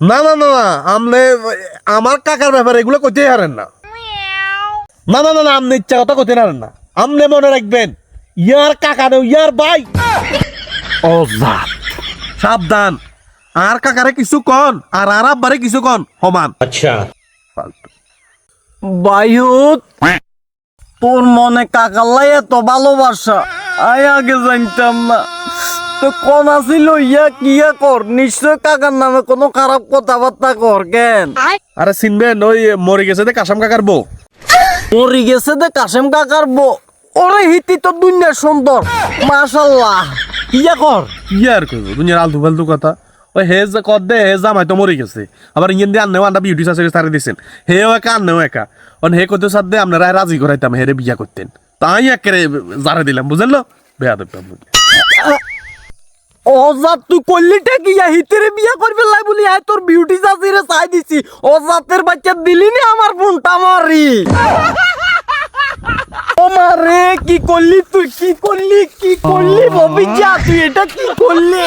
না না না না আমনে আমার কাকার ব্যাপারে এগুলো কইতেই হারেন না। না না না না আমনে ইচ্ছা কথা কইতে হারেন না। আমনে মনে রাখবেন ইয়ার কাকা নেও ইয়ার ভাই। ও সাবধান আর কাকারে কিছু কন আর আর আব্বারে কিছু কন সমান। আচ্ছা। বাইহুত তোর মনে কাকাল্লাই এত ভালোবাসা আয় আগে জানতাম না। তো কোন আছিল ইয়া কিয়া কর? নিশ্চয় কাকার নামে কোনো খারাপ কথাবার্তা কর কেন? আরে চিনবেন ওই মরে গেছে দে কাসাম কাকার বউ। মরি গেছে দে কাশেম কাকার বো ওরে হিতি তো দুনিয়া সুন্দর। মাশাল্লাহ। ইয়া কর? ইয়ার কইব? দুনিয়ার আলতু ফালতু কথা। ওই হে যে কদ দে হে জামাই তো মরে গেছে। আবার ইঞ্জিন দিয়ে আন্নেও আন্ডা বিউটি সার্ভিস সারে দিছেন। হেও একা আন্নেও একা। অন হে কত সাথে আপনারা রাজি করাইতাম হেরে বিয়া করতেন। তাই একেরে জারে দিলাম বুঝলো বেয়া দেখতাম অজাত তুই করলিটা কি? হিতেরে বিয়া করবে লাই আয় তোর বিউটি চাচিরে চাই দিছি। অজাতের বাচ্চা দিলি না আমার ফোনটা মারি। ও মারে কি করলি তুই? কি করলি? কি করলি? ববিজা তুই এটা কি করলি?